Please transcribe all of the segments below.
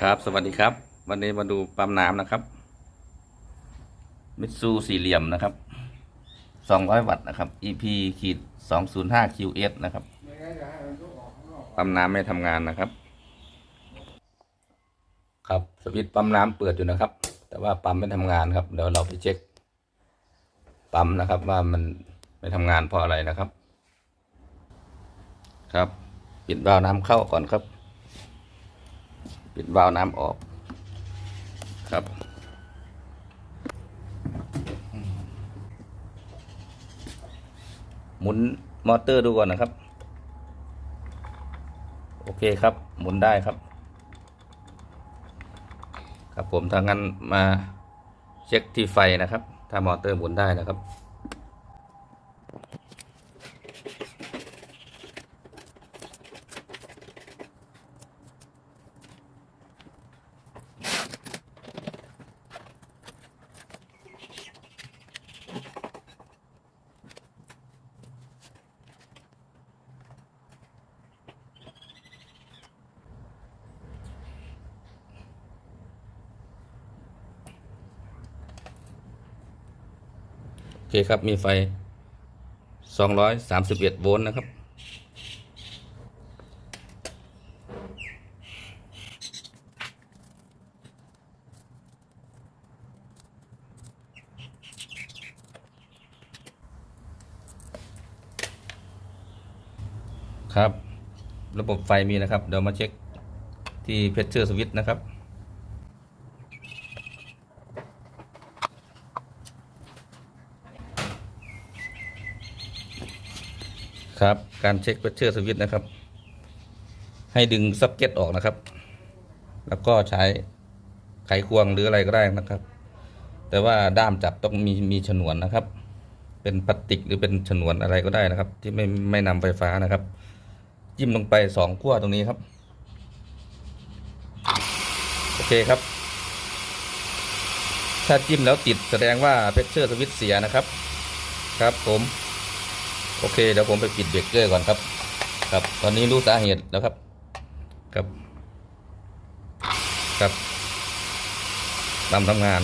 ครับ สวัสดีครับ วันนี้มาดูปั๊มน้ำนะครับ มิตซูสี่เหลี่ยมนะครับ200วัตต์นะครับ EP ขีด205 QS นะครับ ปั๊มน้ำไม่ทำงานนะครับ ครับสวิตช์ปั๊มน้ำเปิดอยู่นะครับ แต่ว่าปั๊มไม่ทำงานครับ เดี๋ยวเราไปเช็ค ปั๊มนะครับ ว่ามันไม่ทำงานเพราะอะไรนะครับ ครับ ปิดวาล์วน้ำเข้าก่อนครับ ปิดวาล์วน้ำออกครับ หมุนมอเตอร์ดูก่อนนะครับ โอเคครับ หมุนได้ครับ ครับผมถ้างั้นมาเช็คที่ไฟนะครับ ถ้ามอเตอร์หมุนได้นะครับ เคครับ มีไฟ 231 โวลต์นะครับ ครับ ระบบไฟมีนะครับ เดี๋ยวมาเช็คที่เพชเชอร์สวิตช์นะครับ ครับ การเช็คเพชเชอร์สวิตนะครับ ให้ดึงซับเก็ตออกนะครับ แล้วก็ใช้ไขควงหรืออะไรก็ได้นะครับ แต่ว่าด้ามจับต้องมีมีฉนวนนะครับ เป็นพลาสติกหรือเป็นฉนวนอะไรก็ได้นะครับ ที่ไม่ไม่นำไฟฟ้านะครับ จิ้มลงไปสองขั้วตรงนี้ครับ โอเคครับ ถ้าจิ้มแล้วติดแสดงว่าเพชเชอร์สวิตเสียนะครับ ครับผม โอเคเดี๋ยวผมไปปิดเบรกเกอร์ก่อนครับ ครับ ตอนนี้รู้สาเหตุแล้วครับ ครับ ครับตามทำงาน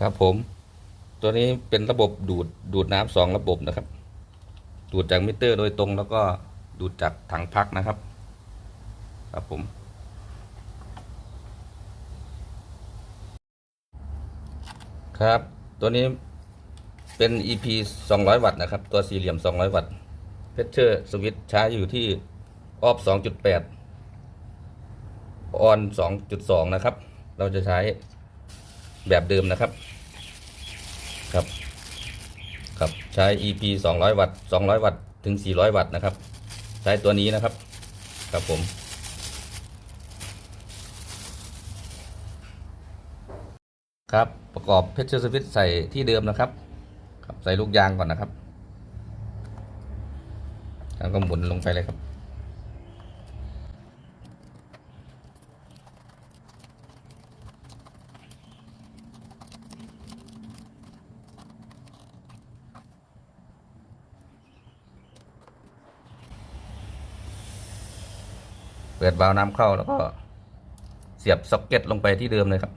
ครับผม ตัวนี้เป็นระบบดูดดูดน้ำสองระบบนะครับ ดูดจากมิเตอร์โดยตรงแล้วก็ดูดจากถังพักนะครับ ครับผม ครับ ตัวนี้เป็น EP 200 วัตต์นะครับ ตัวสี่เหลี่ยม 200 วัตต์เพชเชอร์สวิตใช้อยู่ที่ออฟ2.8 ออน 2.2 นะครับ เราจะใช้แบบเดิมนะครับ ครับ ครับใช้ EP 200 วัตต์200 วัตต์ถึง 400 วัตต์นะครับ ใช้ตัวนี้นะครับ ครับผมครับประกอบเพชรสวิตใส่ที่เดิมนะครับครับ ใส่ลูกยางก่อนนะครับแล้วก็หมุนลงไปเลยครับ เปิดวาล์วน้ำเข้าแล้วก็เสียบซ็อกเก็ตลงไปที่เดิมเลยครับ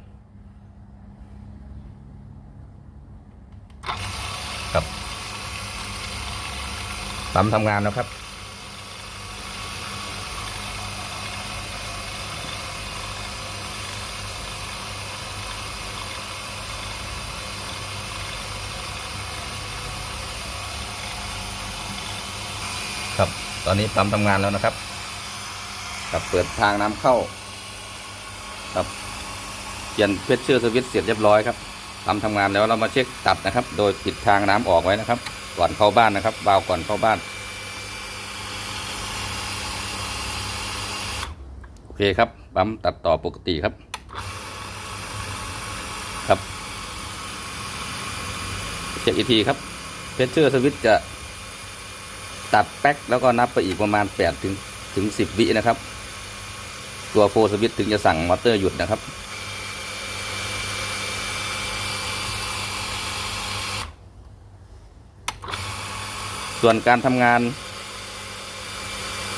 ครับปั๊มทำงานแล้วครับ ครับ ตอนนี้ปั๊มทำงานแล้วนะครับ ครับเปิดทางน้ำเข้าครับเปลี่ยนเพชเชอร์สวิตช์เสร็จเรียบร้อยครับทำทำงานแล้วเรามาเช็คตัดนะครับ โดยปิดทางน้ำออกไว้นะครับ ก่อนเข้าบ้านนะครับวาวก่อนเข้าบ้านโอเคครับปั๊มตัดต่อปกติครับครับเช็คอีกทีครับเพชเชอร์สวิตช์จะตัดแป๊กแล้วก็นับไปอีกประมาณ8ถึงถึงสิบวินะครับ ตัวโฟสวิตถึงจะสั่งมอเตอร์หยุดนะครับ ส่วนการทำงาน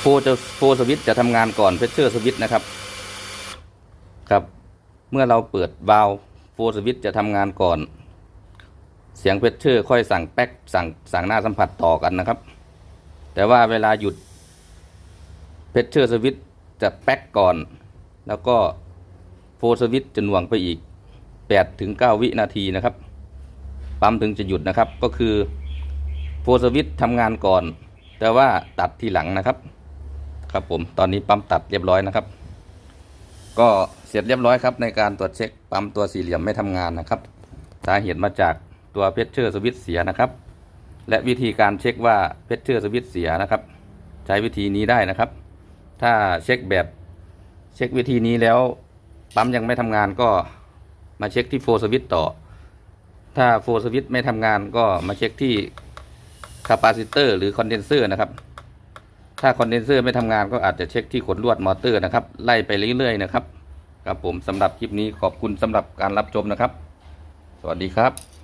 โฟจะโฟสวิตจะทำงานก่อนเพชเชอร์สวิตนะครับ ครับ เมื่อเราเปิดวาล์วโฟสวิตจะทำงานก่อน เสียงเพชเชอร์ค่อยสั่งแป๊กสั่งสั่งหน้าสัมผัสต่อกันนะครับ แต่ว่าเวลาหยุดเพชเชอร์สวิต จะแป๊กก่อน แล้วก็โฟสวิตจะหน่วงไปอีก8ถึง9วินาทีนะครับ ปั๊มถึงจะหยุดนะครับ ก็คือโฟสวิตทำงานก่อน แต่ว่าตัดทีหลังนะครับ ครับผม ตอนนี้ปั๊มตัดเรียบร้อยนะครับ ก็เสร็จเรียบร้อยครับ ในการตรวจเช็คปั๊มตัวสี่เหลี่ยมไม่ทำงานนะครับ สาเหตุมาจากตัวเพชเชอร์สวิตเสียนะครับ และวิธีการเช็คว่าเพชเชอร์สวิตเสียนะครับ ใช้วิธีนี้ได้นะครับ ถ้าเช็คแบบเช็ควิธีนี้แล้วปั๊มยังไม่ทำงานก็มาเช็คที่โฟสวิตต่อ ถ้าโฟสวิตไม่ทำงานก็มาเช็คที่คาปาซิเตอร์หรือคอนเดนเซอร์นะครับ ถ้าคอนเดนเซอร์ไม่ทำงานก็อาจจะเช็คที่ขนลวดมอเตอร์นะครับ ไล่ไปเรื่อยๆนะครับ ครับผมสำหรับคลิปนี้ขอบคุณสำหรับการรับชมนะครับ สวัสดีครับ